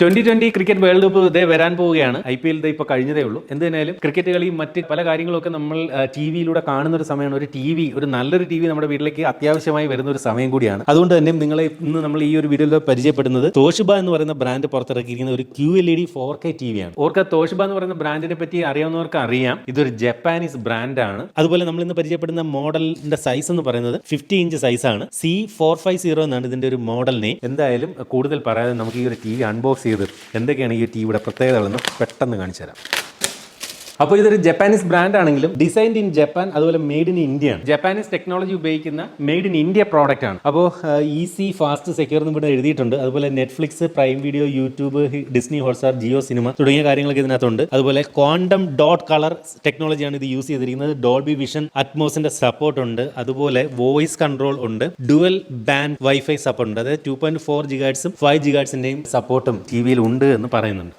Twenty twenty cricket world cup ഇതേ വരാൻ പോവുകയാണ്. ഐ പി എൽ ഇപ്പൊ കഴിഞ്ഞതേ ഉള്ളൂ. എന്തായാലും ക്രിക്കറ്റ് കളിയും മറ്റ് പല കാര്യങ്ങളൊക്കെ നമ്മൾ ടി വിയിലൂടെ കാണുന്ന ഒരു സമയമാണ്. ഒരു ടി വി ഒരു നല്ലൊരു ടി വി നമ്മുടെ വീട്ടിലേക്ക് അത്യാവശ്യമായി വരുന്ന ഒരു സമയം കൂടിയാണ്. അതുകൊണ്ട് തന്നെ നിങ്ങളെ ഇന്ന് നമ്മൾ ഈ ഒരു വീഡിയോയിൽ പരിചയപ്പെടുന്നത് തോഷിബ എന്ന് പറയുന്ന ബ്രാൻഡ് പുറത്തിറക്കിയിരിക്കുന്ന ഒരു Q L E D four K T V ആണ് ഓർക്ക തോഷിബ എന്ന് പറയുന്ന ബ്രാൻഡിനെ പറ്റി അറിയാവുന്നവർക്ക് അറിയാം. ഇതൊരു ജപ്പാനീസ് ബ്രാൻഡാണ് അതുപോലെ നമ്മൾ ഇന്ന് പരിചയപ്പെടുന്ന മോഡലിന്റെ സൈസ് എന്ന് പറയുന്നത് ഫിഫ്റ്റി ഇഞ്ച് സൈസാണ് സി ഫോർ ഫൈവ് സീറോ എന്നാണ് ഇതിന്റെ ഒരു മോഡൽ നെയിം എന്തായാലും കൂടുതൽ പറയാതെ നമുക്ക് ഈ ഒരു ടി വി അൺബോക്സ് ചെയ്ത് എന്തൊക്കെയാണ് ഈ ടിവിയുടെ പ്രത്യേകതകളെന്ന് പെട്ടെന്ന് കാണിച്ചു തരാം അപ്പോൾ ഇതൊരു ജപ്പാനീസ് ബ്രാൻഡ് ആണെങ്കിലും ഡിസൈൻഡ് ഇൻ ജപ്പാൻ അതുപോലെ മെയ്ഡ് ഇൻ ഇന്ത്യ ആണ്. ജപ്പാനീസ് ടെക്നോളജി ഉപയോഗിക്കുന്ന മെയ്ഡ് ഇൻ ഇന്ത്യ പ്രോഡക്റ്റ് ആണ്. അപ്പോൾ ഈസി ഫാസ്റ്റ് സെക്യൂർ എന്ന് ഇവിടെ എഴുതിയിട്ടുണ്ട്. അതുപോലെ Netflix Prime Video YouTube Disney Hotstar Jio Cinema തുടങ്ങിയ കാര്യങ്ങളൊക്കെ ഇതിനകത്തുണ്ട്. അതുപോലെ ക്വാണ്ടം ഡോട്ട് കളർ ടെക്നോളജിയാണ് ഇത് യൂസ് ചെയ്തിരിക്കുന്നത്. ഡോൾബി വിഷൻ അറ്റ്മോസിന്റെ സപ്പോർട്ട് ഉണ്ട്. അതുപോലെ വോയിസ് കൺട്രോൾ ഉണ്ട്. ഡുവൽ ബാൻഡ് വൈഫൈ സപ്പോർട്ട് ഉണ്ട്. അതായത് ടു പോയിന്റ് ഫോർ ജിഗാഡ്സും ഫൈവ് ജിഗാഡ്സിന്റെയും സപ്പോർട്ടും ടി വിയിൽ ഉണ്ട് എന്ന് പറയുന്നുണ്ട്.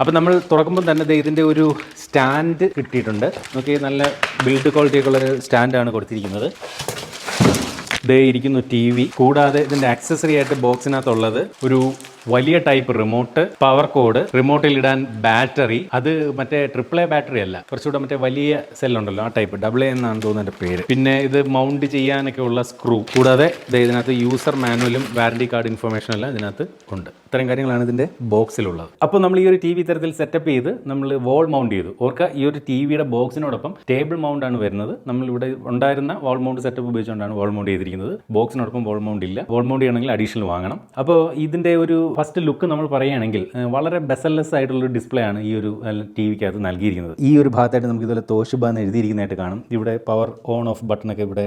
അപ്പോൾ നമ്മൾ തുറക്കുമ്പോൾ തന്നെ ഇതിന്റെ ഒരു സ്റ്റാൻഡ് കിട്ടിയിട്ടുണ്ട്. നോക്കി നല്ല ബിൽഡ് ക്വാളിറ്റി ഒക്കെ ഉള്ളൊരു സ്റ്റാൻഡാണ് കൊടുത്തിരിക്കുന്നത്. ദേ ഇരിക്കുന്നു ടി വി. കൂടാതെ ഇതിന്റെ ആക്സസറി ആയിട്ട് ബോക്സിനകത്തുള്ളത് ഒരു വലിയ ടൈപ്പ് റിമോട്ട് പവർ കോഡ് റിമോട്ടിൽ ഇടാൻ ബാറ്ററി അത് മറ്റേ ട്രിപ്പിൾ എ ബാറ്ററി അല്ല. കുറച്ചുകൂടെ മറ്റേ വലിയ സെല്ലുണ്ടല്ലോ ആ ടൈപ്പ് ഡബിൾ എ എന്നാണ് തോന്നുന്നത് പേര്. പിന്നെ ഇത് മൗണ്ട് ചെയ്യാനൊക്കെ ഉള്ള സ്ക്രൂ കൂടാതെ ഇതിനകത്ത് യൂസർ മാനുവലും വാറണ്ടി കാർഡ് ഇൻഫർമേഷൻ എല്ലാം ഇതിനകത്ത് ഉണ്ട്. ഇത്തരം കാര്യങ്ങളാണ് ഇതിന്റെ ബോക്സിലുള്ളത്. അപ്പോൾ നമ്മൾ ഈ ഒരു ടി വി ഇത്തരത്തിൽ സെറ്റപ്പ് ചെയ്ത് നമ്മൾ വോൾ മൗണ്ട് ചെയ്തു. ഓർക്കുക ഈ ഒരു ടി വിയുടെ ബോക്സിനോടൊപ്പം ടേബിൾ മൗണ്ട് ആണ് വരുന്നത്. നമ്മൾ ഇവിടെ ഉണ്ടായിരുന്ന വോൾ മൗണ്ട് സെറ്റപ്പ് ഉപയോഗിച്ചുകൊണ്ടാണ് വോൾ മൗണ്ട് ചെയ്തിരിക്കുന്നത്. ബോക്സിനോടൊപ്പം വോൾ മൗണ്ട് ഇല്ല. വോൾ മൗണ്ട് ചെയ്യണമെങ്കിൽ അഡീഷണൽ വാങ്ങണം. അപ്പോൾ ഇതിന്റെ ഒരു ഫസ്റ്റ് ലുക്ക് നമ്മൾ പറയുകയാണെങ്കിൽ വളരെ ബെസൽലെസ് ആയിട്ടുള്ള ഡിസ്പ്ലേ ആണ് ഈ ഒരു ടി വിക്കകത്ത് നൽകിയിരിക്കുന്നത്. ഈ ഒരു ഭാഗത്തായിട്ട് നമുക്ക് ഇതുപോലെ തോഷിബ എന്ന് എഴുതിയിരിക്കുന്നതായിട്ട് കാണും. ഇവിടെ പവർ ഓൺ ഓഫ് ബട്ടൺ ഒക്കെ ഇവിടെ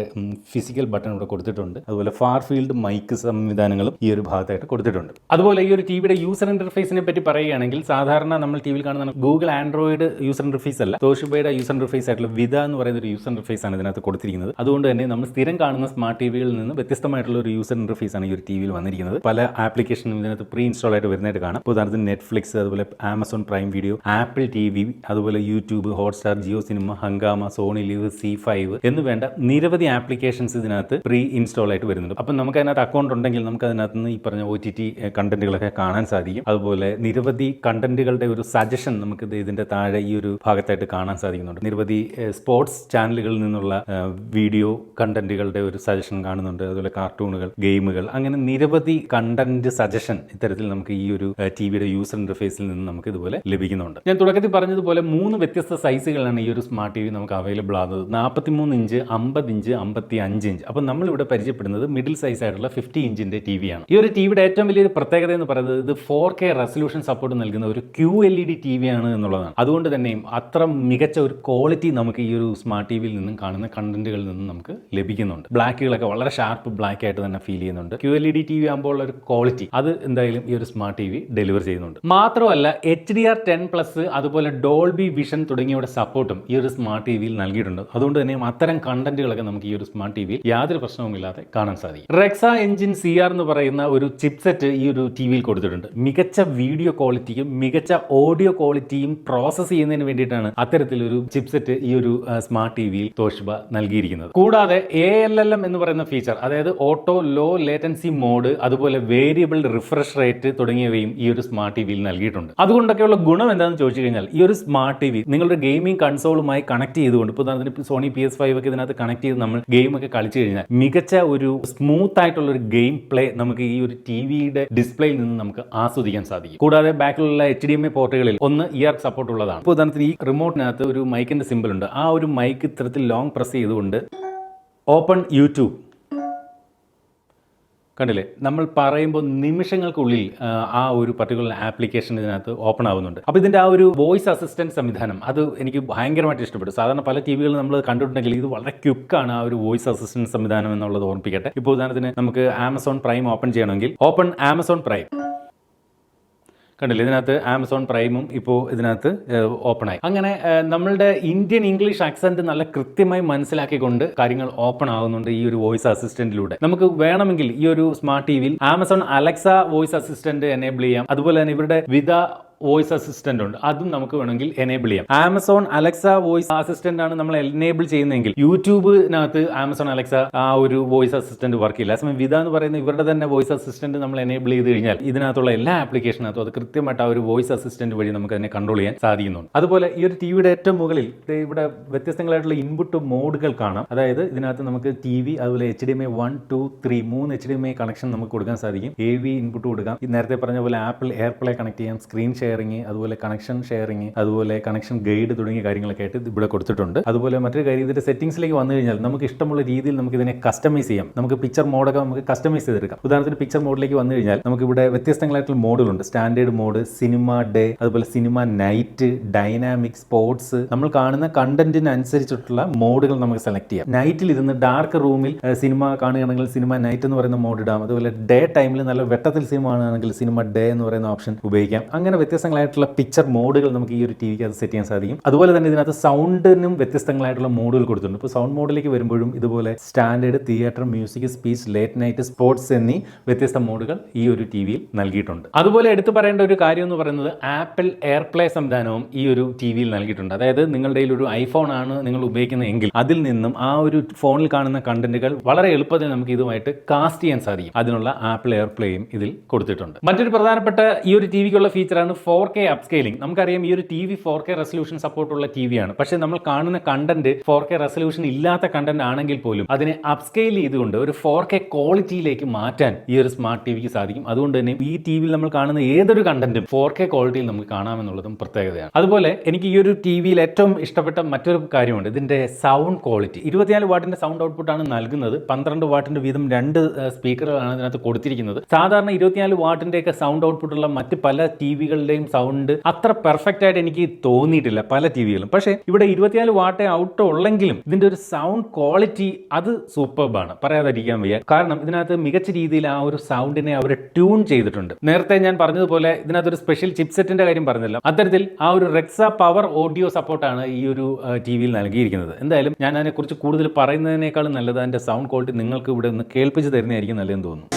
ഫിസിക്കൽ ബട്ടൺ ഇവിടെ കൊടുത്തിട്ടുണ്ട്. അതുപോലെ ഫാർ ഫീൽഡ് മൈക്ക് സംവിധാനങ്ങളും ഈ ഒരു ഭാഗത്തായിട്ട് കൊടുത്തിട്ടുണ്ട്. അതുപോലെ ഈ ഒരു ടി വിയുടെ യൂസർ ഇന്റർഫേസിനെ പറ്റി പറയുകയാണെങ്കിൽ സാധാരണ നമ്മൾ ടി വിയിൽ കാണുന്ന ഗൂഗിൾ ആൻഡ്രോയിഡ് യൂസർ ഇന്റർഫേസ് അല്ല തോഷിബയുടെ യൂസർ ഇന്റർഫേസ് ആയിട്ടുള്ള വിത എന്ന് പറയുന്ന ഒരു യൂസർ ഇന്റർഫേസ് ആണ് ഇതിനകത്ത് കൊടുത്തിരിക്കുന്നത്. അതുകൊണ്ട് തന്നെ നമ്മൾ സ്ഥിരം കാണുന്ന സ്മാർട്ട് ടി വികളിൽ നിന്ന് വ്യത്യസ്തമായിട്ടുള്ള ഒരു യൂസർ ഇന്റർഫേസ് ആണ് ഈ ഒരു ടി വിയിൽ വന്നിരിക്കുന്നത്. പല ആപ്ലിക്കേഷനും ഇതിനകത്ത് ഇൻസ്റ്റാൾ ആയിട്ട് വരുന്നതായിട്ട് കാണാം. ഉദാഹരണത്തിന് നെറ്റ്ഫ്ലിക്സ് അതുപോലെ Amazon Prime Video Apple T V അതുപോലെ YouTube Hotstar Jio Cinema Hungama Sony Liv Zee five എന്ന് വേണ്ട നിരവധി ആപ്ലിക്കേഷൻസ് ഇതിനകത്ത് പ്രീ ഇൻസ്റ്റാൾ ആയിട്ട് വരുന്നുണ്ട്. അപ്പം നമുക്ക് അതിനകത്ത് അക്കൗണ്ട് ഉണ്ടെങ്കിൽ നമുക്ക് അതിനകത്ത് നിന്ന് ഈ പറഞ്ഞ ഒ ടി ടി കണ്ടന്റുകളൊക്കെ കാണാൻ സാധിക്കും. അതുപോലെ നിരവധി കണ്ടന്റുകളുടെ ഒരു സജഷൻ നമുക്ക് ഇതിന്റെ താഴെ ഈ ഒരു ഭാഗത്തായിട്ട് കാണാൻ സാധിക്കുന്നുണ്ട്. നിരവധി സ്പോർട്സ് ചാനലുകളിൽ നിന്നുള്ള വീഡിയോ കണ്ടന്റുകളുടെ ഒരു സജഷൻ കാണുന്നുണ്ട്. അതുപോലെ കാർട്ടൂണുകൾ ഗെയിമുകൾ അങ്ങനെ നിരവധി കണ്ടന്റ് സജഷൻ ഇത്തരത്തിൽ നമുക്ക് ഈ ഒരു ടി വിയുടെ യൂസർ ഇന്റർഫേസിൽ നിന്ന് നമുക്ക് ഇതുപോലെ ലഭിക്കുന്നുണ്ട്. ഞാൻ തുടക്കത്തിൽ പറഞ്ഞതുപോലെ മൂന്ന് വ്യത്യസ്ത സൈസുകളാണ് ഈ ഒരു സ്മാർട്ട് ടി വി നമുക്ക് അവൈലബിൾ ആകുന്നത്. നാൽപ്പത്തി മൂന്ന് ഇഞ്ച് അമ്പത് ഇഞ്ച് അമ്പത്തി അഞ്ച് ഇഞ്ച്. അപ്പം നമ്മളിവിടെ പരിചയപ്പെടുന്നത് മിഡിൽ സൈസ് ആയിട്ടുള്ള ഫിഫ്റ്റി ഇഞ്ചിന്റെ ടി വി ആണ്. ഈ ഒരു ടി വിയുടെ ഏറ്റവും വലിയൊരു പ്രത്യേകത എന്ന് പറയുന്നത് ഇത് ഫോർ കെ റെസൊല്യൂഷൻ സപ്പോർട്ട് നൽകുന്ന ഒരു Q L E D T V ആണ് എന്നുള്ളതാണ്. അതുകൊണ്ട് തന്നെയും അത്ര മികച്ച ഒരു ക്വാളിറ്റി നമുക്ക് ഈ ഒരു സ്മാർട്ട് ടി വിയിൽ നിന്നും കാണുന്ന കണ്ടന്റുകളിൽ നിന്നും നമുക്ക് ലഭിക്കുന്നുണ്ട്. ബ്ലാക്കുകളൊക്കെ വളരെ ഷാർപ്പ് ബ്ലാക്ക് ആയിട്ട് തന്നെ ഫീൽ ചെയ്യുന്നുണ്ട്. Q L E D T V ആകുമ്പോൾ ഒരു ക്വാളിറ്റി അത് എന്തായാലും ഈ ഒരു സ്മാർട്ട് ടി വി ഡെലിവർ ചെയ്യുന്നുണ്ട്. മാത്രമല്ല H D R ten plus അതുപോലെ ഡോൾബി വിഷൻ തുടങ്ങിയവയുടെ സപ്പോർട്ടും ഈ ഒരു സ്മാർട്ട് ടി വിയിൽ നൽകിയിട്ടുണ്ട്. അതുകൊണ്ട് തന്നെ അത്തരം കണ്ടന്റുകളൊക്കെ നമുക്ക് ഈ ഒരു സ്മാർട്ട് ടി വിയിൽ യാതൊരു പ്രശ്നവുമില്ലാതെ കാണാൻ സാധിക്കും. റെക്സ എഞ്ചിൻ സി ആർ എന്ന് പറയുന്ന ഒരു ചിപ്സെറ്റ് ഈ ഒരു ടി വിയിൽ കൊടുത്തിട്ടുണ്ട്. മികച്ച വീഡിയോ ക്വാളിറ്റിയും മികച്ച ഓഡിയോ ക്വാളിറ്റിയും പ്രോസസ് ചെയ്യുന്നതിന് വേണ്ടിയിട്ടാണ് അത്തരത്തിലൊരു ചിപ്സെറ്റ് ഈ ഒരു സ്മാർട്ട് ടി വിയിൽ തോഷിബ നൽകിയിരിക്കുന്നത്. കൂടാതെ എ എൽ എൽ എം എന്ന് പറയുന്ന ഫീച്ചർ അതായത് ഓട്ടോ ലോ ലേറ്റൻസി മോഡ് അതുപോലെ വേരിയബിൾ റിഫ്രഷ് റേറ്റ് തുടങ്ങിയവയും ഈ ഒരു സ്മാർട്ട് ടി വിയിൽ നൽകിയിട്ടുണ്ട്. അതുകൊണ്ടൊക്കെയുള്ള ഗുണം എന്താണെന്ന് ചോദിച്ചു കഴിഞ്ഞാൽ ഈ ഒരു സ്മാർട്ട് ടി വി നിങ്ങളുടെ ഗെയിമിംഗ് കൺസോളുമായി കണക്ട് ചെയ്തുകൊണ്ട് ഇപ്പോൾ ഉദാഹരണത്തിന് സോണി പി എസ് ഫൈവ് ഒക്കെ ഇതിനകത്ത് കണക്ട് ചെയ്ത് നമ്മൾ ഗെയിം ഒക്കെ കളിച്ചു കഴിഞ്ഞാൽ മികച്ച ഒരു സ്മൂത്ത് ആയിട്ടുള്ള ഒരു ഗെയിം പ്ലേ നമുക്ക് ഈ ഒരു ടി വിയുടെ ഡിസ്പ്ലേയിൽ നിന്ന് നമുക്ക് ആസ്വദിക്കാൻ സാധിക്കും. കൂടാതെ ബാക്കിലുള്ള എച്ച് ഡി എം ഐ പോർട്ടുകളിൽ ഒന്ന് ഇയർ സപ്പോർട്ട് ഉള്ളതാണ്. ഇപ്പോൾ ഉദാഹരണത്തിന് ഈ റിമോട്ടിനകത്ത് ഒരു മൈക്കിന്റെ സിമ്പിൾ ഉണ്ട്. ആ ഒരു മൈക്ക് ഇത്തരത്തിൽ ലോങ് പ്രസ് ചെയ്തുകൊണ്ട് ഓപ്പൺ യൂട്യൂബ് കണ്ടില്ലേ? നമ്മൾ പറയുമ്പോൾ നിമിഷങ്ങൾക്കുള്ളിൽ ആ, ഒരു പർട്ടിക്കുലർ ആപ്ലിക്കേഷൻ ഇതിനകത്ത് ഓപ്പൺ ആവുന്നുണ്ട്. അപ്പോൾ ഇതിന്റെ ആ ഒരു വോയിസ് അസിസ്റ്റന്റ് സംവിധാനം അത് എനിക്ക് ഭയങ്കരമായിട്ട് ഇഷ്ടപ്പെട്ടു. സാധാരണ പല ടി നമ്മൾ കണ്ടിട്ടുണ്ടെങ്കിൽ ഇത് വളരെ ക്യുക്കാണ് ആ ഒരു വോയിസ് അസിസ്റ്റന്റ് സംവിധാനം എന്നുള്ളത് ഓർമ്മിപ്പിക്കട്ടെ. ഇപ്പോൾ ഉദാഹരണത്തിന് നമുക്ക് ആമസോൺ പ്രൈം ഓപ്പൺ ചെയ്യണമെങ്കിൽ ഓപ്പൺ ആമസോൺ പ്രൈം കണ്ടില്ലേ? ഇതിനകത്ത് ആമസോൺ പ്രൈമും ഇപ്പോൾ ഇതിനകത്ത് ഓപ്പൺ ആയി അങ്ങനെ നമ്മളുടെ ഇന്ത്യൻ ഇംഗ്ലീഷ് ആക്സെന്റ് നല്ല കൃത്യമായി മനസ്സിലാക്കിക്കൊണ്ട് കാര്യങ്ങൾ ഓപ്പൺ ആകുന്നുണ്ട് ഈ ഒരു വോയിസ് അസിസ്റ്റന്റിലൂടെ നമുക്ക് വേണമെങ്കിൽ ഈ ഒരു സ്മാർട്ട് ടി വിയിൽ Amazon Alexa voice assistant enable ചെയ്യാം. അതുപോലെ തന്നെ ഇവരുടെ വിത വോയിസ് അസിസ്റ്റന്റ് ഉണ്ട്. അതും നമുക്ക് വേണമെങ്കിൽ എനേബിൾ ചെയ്യാം. ആമസോൺ അലക്സ വോയിസ് അസിസ്റ്റന്റ് ആണ് നമ്മൾ എനേബിൾ ചെയ്യുന്നതെങ്കിൽ യൂട്യൂബിനകത്ത് ആമസോൺ അലക്സ ആ ഒരു വോയിസ് അസിസ്റ്റന്റ് വർക്ക് ചെയ്യില്ല. അതേസമയം വിധ എന്ന് പറയുന്ന ഇവരുടെ തന്നെ വോയിസ് അസിസ്റ്റന്റ് നമ്മൾ എനേബിൾ ചെയ്ത് കഴിഞ്ഞാൽ ഇതിനകത്തുള്ള എല്ലാ ആപ്ലിക്കേഷനകത്തും അത് കൃത്യമായിട്ട് ആ ഒരു വോയിസ് അസിസ്റ്റന്റ് വഴി നമുക്ക് അതിനെ കൺട്രോൾ ചെയ്യാൻ സാധിക്കുന്നുണ്ട്. അതുപോലെ ഈ ഒരു ടിവിയുടെ ഏറ്റവും മുകളിൽ ഇവിടെ വ്യത്യസ്തങ്ങളായിട്ടുള്ള ഇൻപുട്ട് മോഡുകൾ കാണാം. അതായത് ഇതിനകത്ത് നമുക്ക് ടി വി അതുപോലെ H D M I one two three മൂന്ന് H D M I connection നമുക്ക് കൊടുക്കാൻ സാധിക്കും. എ വി ഇൻപുട്ട് കൊടുക്കാം. നേരത്തെ പറഞ്ഞ പോലെ ആപ്പിൾ എയർപ്ലേ കണക്ട് ചെയ്യാം. സ്ക്രീൻ ഷെയറിംഗ് അതുപോലെ കണക്ഷൻ ഷെയറിങ് അതുപോലെ കണക്ഷൻ ഗൈഡ് തുടങ്ങിയ കാര്യങ്ങളൊക്കെ ആയിട്ട് ഇവിടെ കൊടുത്തിട്ടുണ്ട്. അതുപോലെ മറ്റൊരു കാര്യം ഇതിന്റെ സെറ്റിംഗ്സിലേക്ക് വന്നു കഴിഞ്ഞാൽ നമുക്ക് ഇഷ്ടമുള്ള രീതിയിൽ നമുക്ക് ഇതിനെ കസ്റ്റമൈസ് ചെയ്യാം. നമുക്ക് പിക്ചർ മോഡൊക്കെ നമുക്ക് കസ്റ്റമൈസ് ചെയ്തെടുക്കാം. ഉദാഹരണത്തിന് പിക്ചർ മോഡിലേക്ക് വന്നു കഴിഞ്ഞാൽ നമുക്ക് ഇവിടെ വ്യത്യസ്തങ്ങളായിട്ടുള്ള മോഡുകളുണ്ട് സ്റ്റാൻഡേർഡ് മോഡ് സിനിമ ഡേ അതുപോലെ സിനിമ നൈറ്റ് ഡൈനാമിക് സ്പോർട്സ് നമ്മൾ കാണുന്ന കണ്ടന്റിന് അനുസരിച്ചിട്ടുള്ള മോഡുകൾ നമുക്ക് സെലക്ട് ചെയ്യാം. നൈറ്റിൽ ഇരുന്ന് ഡാർക്ക് റൂമിൽ സിനിമ കാണുകയാണെങ്കിൽ സിനിമ നൈറ്റ് എന്ന് പറയുന്ന മോഡ് ഇടാം. അതുപോലെ ഡേ ടൈമിൽ നല്ല വെട്ടത്തിൽ സിനിമ കാണുകയാണെങ്കിൽ സിനിമ ഡേ എന്ന് പറയുന്ന ഓപ്ഷൻ ഉപയോഗിക്കാം. അങ്ങനെ വ്യത്യസ്തങ്ങളായിട്ടുള്ള പിക്ചർ മോഡുകൾ നമുക്ക് ഈ ഒരു ടി വിക്ക് അത് സെറ്റ് ചെയ്യാൻ സാധിക്കും. അതുപോലെ തന്നെ ഇതിനകത്ത് സൗണ്ടിനും വ്യത്യസ്തങ്ങളായിട്ടുള്ള മോഡുകൾ കൊടുത്തിട്ടുണ്ട്. ഇപ്പോൾ സൗണ്ട് മോഡിലേക്ക് വരുമ്പോഴും ഇതുപോലെ standard theatre music speech late night sports എന്നീ വ്യത്യസ്ത മോഡുകൾ ഈ ഒരു ടി വിയിൽ നൽകിയിട്ടുണ്ട്. അതുപോലെ എടുത്തു പറയേണ്ട ഒരു കാര്യം എന്ന് പറയുന്നത് ആപ്പിൾ എയർപ്ലേ സംവിധാനവും ഈ ഒരു ടി വിയിൽ നൽകിയിട്ടുണ്ട്. അതായത് നിങ്ങളുടെ ഒരു ഐഫോൺ ആണ് നിങ്ങൾ ഉപയോഗിക്കുന്നതെങ്കിൽ അതിൽ നിന്നും ആ ഒരു ഫോണിൽ കാണുന്ന കണ്ടന്റുകൾ വളരെ എളുപ്പത്തിൽ നമുക്ക് ഇതുമായിട്ട് കാസ്റ്റ് ചെയ്യാൻ സാധിക്കും. അതിനുള്ള ആപ്പിൾ എയർപ്ലേയും ഇതിൽ കൊടുത്തിട്ടുണ്ട്. മറ്റൊരു പ്രധാനപ്പെട്ട ഈ ഒരു ടി വിക്കുള്ള ഫീച്ചറാണ് ഫോർ കെ അപ്സ്കെയിലിംഗ് നമുക്കറിയാം ഈ ഒരു T V four K resolution സപ്പോർട്ടുള്ള T വിയാണ് പക്ഷേ നമ്മൾ കാണുന്ന കണ്ടന്റ് ഫോർ കെ റെസൊല്യൂഷൻ ഇല്ലാത്ത കണ്ടന്റ് ആണെങ്കിൽ പോലും അതിനെ അപ്സ്കെയിൽ ചെയ്തുകൊണ്ട് ഒരു ഫോർ കെ ക്വാളിറ്റിയിലേക്ക് മാറ്റാൻ ഈ ഒരു സ്മാർട്ട് ടി വിക്ക് സാധിക്കും. അതുകൊണ്ട് തന്നെ ഈ ടി വിയിൽ നമ്മൾ കാണുന്ന ഏതൊരു കണ്ടന്റും ഫോർ കെ ക്വാളിറ്റിയിൽ നമുക്ക് കാണാമെന്നുള്ളതും പ്രത്യേകതയാണ്. അതുപോലെ എനിക്ക് ഈ ഒരു ടി വിയിൽ ഏറ്റവും ഇഷ്ടപ്പെട്ട മറ്റൊരു കാര്യമുണ്ട്. ഇതിന്റെ സൗണ്ട് ക്വാളിറ്റി ഇരുപത്തിനാല് വാട്ടിന്റെ സൗണ്ട് ഔട്ട്പുട്ട് ആണ് നൽകുന്നത്. പന്ത്രണ്ട് വാട്ടിന്റെ വീതം രണ്ട് സ്പീക്കറുകളാണ് ഇതിനകത്ത് കൊടുത്തിരിക്കുന്നത്. സാധാരണ ഇരുപത്തിനാല് വാട്ടിന്റെ ഒക്കെ സൗണ്ട് ഔട്ട്പുട്ടുള്ള മറ്റ് പല ടി വികളുടെയും സൗണ്ട് അത്ര പെർഫെക്റ്റ് ആയിട്ട് എനിക്ക് തോന്നിയിട്ടില്ല പല ടി വികളും പക്ഷേ ഇവിടെ ഇരുപത്തിനാല് വാട്ടേ ഔട്ട് ഉള്ളെങ്കിലും ഇതിന്റെ ഒരു സൗണ്ട് ക്വാളിറ്റി അത് സൂപ്പർബാണ് പറയാതിരിക്കാൻ വയ്യ. കാരണം ഇതിനകത്ത് മികച്ച രീതിയിൽ ആ ഒരു സൗണ്ടിനെ അവർ ട്യൂൺ ചെയ്തിട്ടുണ്ട്. നേരത്തെ ഞാൻ പറഞ്ഞതുപോലെ ഇതിനകത്ത് ഒരു സ്പെഷ്യൽ ചിപ്സെറ്റിന്റെ കാര്യം പറഞ്ഞല്ലോ. അത്തരത്തിൽ ആ ഒരു റെക്സ പവർ ഓഡിയോ സപ്പോർട്ടാണ് ഈ ഒരു ടി വിയിൽ നൽകിയിരിക്കുന്നത്. എന്തായാലും ഞാൻ അതിനെക്കുറിച്ച് കൂടുതൽ പറയുന്നതിനേക്കാളും നല്ലത് അതിന്റെ സൗണ്ട് ക്വാളിറ്റി നിങ്ങൾക്ക് ഇവിടെ ഒന്ന് കേൾപ്പിച്ച് തരുന്നതായിരിക്കും നല്ലതെന്ന് തോന്നുന്നു.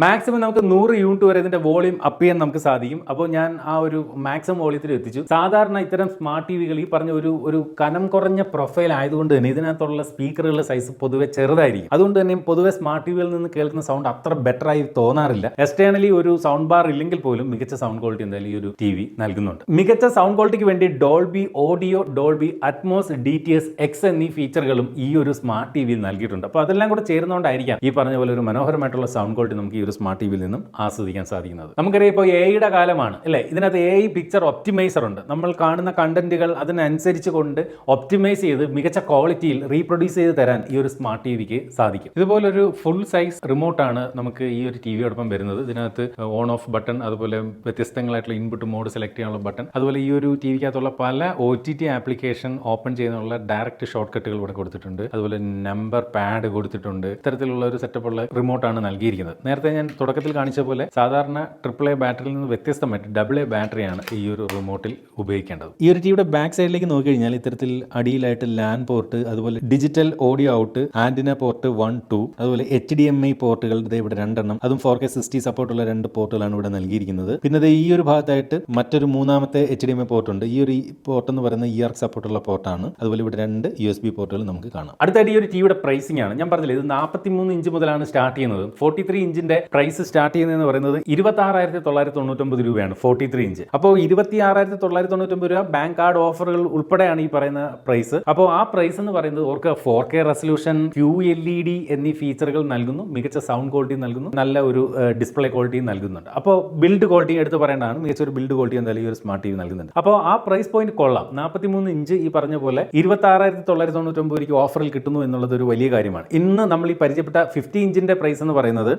മാക്സിമം നമുക്ക് നൂറ് യൂണിറ്റ് വരെ ഇതിന്റെ വോളിയം അപ്പ് ചെയ്യാൻ നമുക്ക് സാധിക്കും. അപ്പോൾ ഞാൻ ആ ഒരു മാക്സിമം വോളിയത്തിൽ എത്തിച്ചു. സാധാരണ ഇത്തരം സ്മാർട്ട് ടി വികൾ ഈ പറഞ്ഞ ഒരു ഒരു കനം കുറഞ്ഞ പ്രൊഫൈൽ ആയതുകൊണ്ട് തന്നെ ഇതിനകത്തുള്ള സ്പീക്കറുകളുടെ സൈസ് പൊതുവെ ചെറുതായിരിക്കും. അതുകൊണ്ട് തന്നെ പൊതുവെ സ്മാർട്ട് ടി വിയിൽ നിന്ന് കേൾക്കുന്ന സൗണ്ട് അത്ര ബെറ്റർ ആയി തോന്നാറില്ല. എക്സ്റ്റേണലി ഒരു സൗണ്ട് ബാർ ഇല്ലെങ്കിൽ പോലും മികച്ച സൗണ്ട് ക്വാളിറ്റി എന്തായാലും ഈ ഒരു ടി വി നൽകുന്നുണ്ട്. മികച്ച സൗണ്ട് ക്വാളിറ്റിക്ക് വേണ്ടി Dolby audio Dolby Atmos D T S X എന്നീ ഫീച്ചറുകളും ഈ ഒരു സ്മാർട്ട് ടി വിയിൽ നൽകിയിട്ടുണ്ട്. അപ്പോൾ അതെല്ലാം കൂടെ ചേരുന്നതുകൊണ്ടായിരിക്കാം ഈ പറഞ്ഞ പോലെ ഒരു മനോഹരമായിട്ടുള്ള സൗണ്ട് ക്വാളിറ്റി നമുക്ക് ഒരു സ്മാർട്ട് ടി വിയിൽ നിന്നും ആസ്വദിക്കാൻ സാധിക്കുന്നത്. നമുക്കറിയാം ഇപ്പോൾ എയുടെ കാലമാണ് അല്ലേ? ഇതിനകത്ത് എ പിക്ചർ ഒപ്റ്റിമൈസർ ഉണ്ട്. നമ്മൾ കാണുന്ന കണ്ടന്റുകൾ അതിനനുസരിച്ച് കൊണ്ട് ഒപ്റ്റിമൈസ് ചെയ്ത് മികച്ച ക്വാളിറ്റിയിൽ റീപ്രൊഡ്യൂസ് ചെയ്ത് തരാൻ ഈ ഒരു സ്മാർട്ട് ടി വിക്ക് സാധിക്കും. ഇതുപോലൊരു ഫുൾ സൈസ് റിമോട്ടാണ് നമുക്ക് ഈ ഒരു ടി വിയോടൊപ്പം വരുന്നത്. ഇതിനകത്ത് ഓൺ ഓഫ് ബട്ടൺ അതുപോലെ വ്യത്യസ്തങ്ങളായിട്ടുള്ള ഇൻപുട്ട് മോഡ് സെലക്ട് ചെയ്യാനുള്ള ബട്ടൺ അതുപോലെ ഈ ഒരു ടി വിക്കകത്തുള്ള പല O T T application open ചെയ്യുന്നതിനുള്ള ഡയറക്റ്റ് ഷോർട്ട് കട്ടുകൾ ഇവിടെ കൊടുത്തിട്ടുണ്ട്. അതുപോലെ നമ്പർ പാഡ് കൊടുത്തിട്ടുണ്ട്. ഇത്തരത്തിലുള്ള ഒരു സെറ്റപ്പ് ഉള്ള റിമോട്ടാണ് നൽകിയിരിക്കുന്നത്. നേരത്തെ ഞാൻ തുടക്കത്തിൽ കാണിച്ച പോലെ സാധാരണ ട്രിപ്പിൾ എ ബാറ്ററിയിൽ നിന്ന് വ്യത്യസ്തമായിട്ട് ഡബിൾ എ ബാറ്ററിയാണ് ഈ ഒരു റിമോട്ടിൽ ഉപയോഗിക്കേണ്ടത്. ഈ ഒരു ടിവിയുടെ ബാക്ക് സൈഡിലേക്ക് നോക്കി കഴിഞ്ഞാൽ ഇത്തരത്തിൽ അടിയിലായിട്ട് ലാൻ പോർട്ട് അതുപോലെ digital audio out antenna port one two അതുപോലെ എച്ച് ഡി എം ഐ പോർട്ടുകൾ ഇവിടെ രണ്ടെണ്ണം അതും ഫോർ കെ സിക്സ്റ്റി സപ്പോർട്ടുള്ള രണ്ട് പോർട്ടുകളാണ് ഇവിടെ നൽകിയിരിക്കുന്നത്. പിന്നെ ഈ ഒരു ഭാഗത്തായിട്ട് മറ്റൊരു മൂന്നാമത്തെ H D M I port ഉണ്ട്. ഈ ഒരു പോർട്ട് എന്ന് പറയുന്ന ഇ ആർ സപ്പോർട്ടുള്ള പോർട്ടാണ് അതുപോലെ ഇവിടെ രണ്ട് യു എസ് ബി പോർട്ടുകൾ നമുക്ക് കാണാം. അടുത്തായിട്ട് ഈ ഒരു ടിവിയുടെ പ്രൈസിംഗ് ആണ്. ഞാൻ പറഞ്ഞില്ല ഇത് നാൽപ്പത്തി മൂന്ന് ഇഞ്ച് മുതലാണ് സ്റ്റാർട്ട് ചെയ്യുന്നത്. ഫോർട്ടി ത്രീ ഇഞ്ചിന്റെ പ്രൈസ് സ്റ്റാർട്ട് ചെയ്യുന്നതെന്ന് പറയുന്നത് ഇരുപത്തി ആറായിരത്തി തൊള്ളായിരത്തി തൊണ്ണൂറ്റൊമ്പത് രൂപയാണ് ഫോർട്ടി ത്രീ ഇഞ്ച് അപ്പോൾ ഇരുപത്തി ആറായിരത്തി തൊള്ളായിരത്തി തൊണ്ണൂറ്റൊമ്പത് രൂപ ബാങ്ക് കാർഡ് ഓഫറുകൾ ഉൾപ്പെടെയാണ് ഈ പറയുന്ന പ്രൈസ് അപ്പോൾ ആ പ്രൈസ് എന്ന് പറയുന്നത് ഓർക്ക് four K resolution Q L E D എന്നീ ഫീച്ചറുകൾ നൽകുന്നു മികച്ച സൗണ്ട് ക്വാളിറ്റി നൽകുന്നു നല്ല ഒരു ഡിസ്പ്ലേ ക്വാളിറ്റിയും നൽകുന്നുണ്ട്. അപ്പോൾ ബിൽഡ് ക്വാളിറ്റി എടുത്ത് പറയേണ്ടതാണ് മികച്ച ഒരു ബിൽഡ് ക്വാളിറ്റി എന്തായാലും ഈ ഒരു സ്മാർട്ട് ടി വി നൽകുന്നുണ്ട്. അപ്പോൾ ആ പ്രൈസ് പോയിന്റ് കൊള്ളാം. നാൽപ്പത്തി മൂന്ന് ഇഞ്ച് ഈ പറഞ്ഞ പോലെ ഇരുപത്തി ആറായിരത്തി തൊള്ളായിരത്തി തൊണ്ണൂറ്റൊമ്പത് രൂപയ്ക്ക് ഓഫറിൽ കിട്ടുന്നു എന്നുള്ളത് ഒരു വലിയ കാര്യമാണ്. ഇന്ന് നമ്മൾ ഈ പരിചയപ്പെട്ട ഫിഫ്റ്റി ഇഞ്ചിന്റെ പ്രൈസ് എന്ന് പറയുന്നത്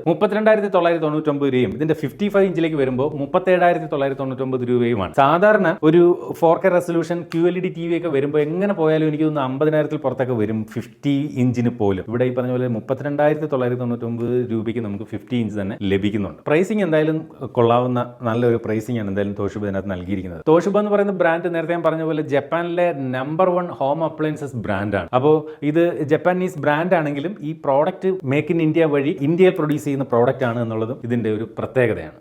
മുപ്പത്തിരണ്ടായിരത്തി തൊള്ളായിരത്തി തൊണ്ണൂറ്റൊമ്പത് രൂപയും ഇതിന്റെ ഫിഫ്റ്റി ഫൈവ് ഇഞ്ചിലേക്ക് വരുമ്പോൾ മുപ്പത്തേഴായിരത്തി തൊള്ളായിരത്തി തൊണ്ണൂറ്റൊമ്പത് രൂപയുമാണ്. സാധാരണ ഒരു four K resolution Q L D T V ഒക്കെ വരുമ്പോൾ എങ്ങനെ പോയാലും എനിക്ക് തോന്നുന്നു അമ്പതിനായിരത്തിൽ പുറത്തൊക്കെ വരും ഫിഫ്റ്റി ഇഞ്ചിന് പോലും. ഇവിടെ ഈ പറഞ്ഞ പോലെ മുപ്പത്തിരണ്ടായിരത്തി തൊള്ളായിരത്തി തൊണ്ണൂറ്റൊമ്പത് രൂപയ്ക്ക് നമുക്ക് ഫിഫ്റ്റി ഇഞ്ച് തന്നെ ലഭിക്കുന്നുണ്ട്. പ്രൈസിങ് എന്തായാലും കൊള്ളാവുന്ന നല്ലൊരു പ്രൈസിംഗ് ആണ് എന്തായാലും തോഷുബ് ഇതിനകത്ത് നൽകിയിരിക്കുന്നത്. തോഷിബ എന്ന് പറയുന്ന ബ്രാൻഡ് നേരത്തെ ഞാൻ പറഞ്ഞ പോലെ ജപ്പാനിലെ നമ്പർ വൺ ഹോം അപ്ലയൻസസ് ബ്രാൻഡാണ് അപ്പോൾ ഇത് ജപ്പാനീസ് ബ്രാൻഡ് ആണെങ്കിലും ഈ പ്രോഡക്റ്റ് മേക്ക് ഇൻ ഇന്ത്യ വഴി ഇന്ത്യയിൽ പ്രൊഡ്യൂസ് ചെയ്യുന്ന പ്രോഡക്റ്റ് ആണ് എന്നുള്ളതും ഇതിന്റെ ഒരു പ്രത്യേകതയാണ്.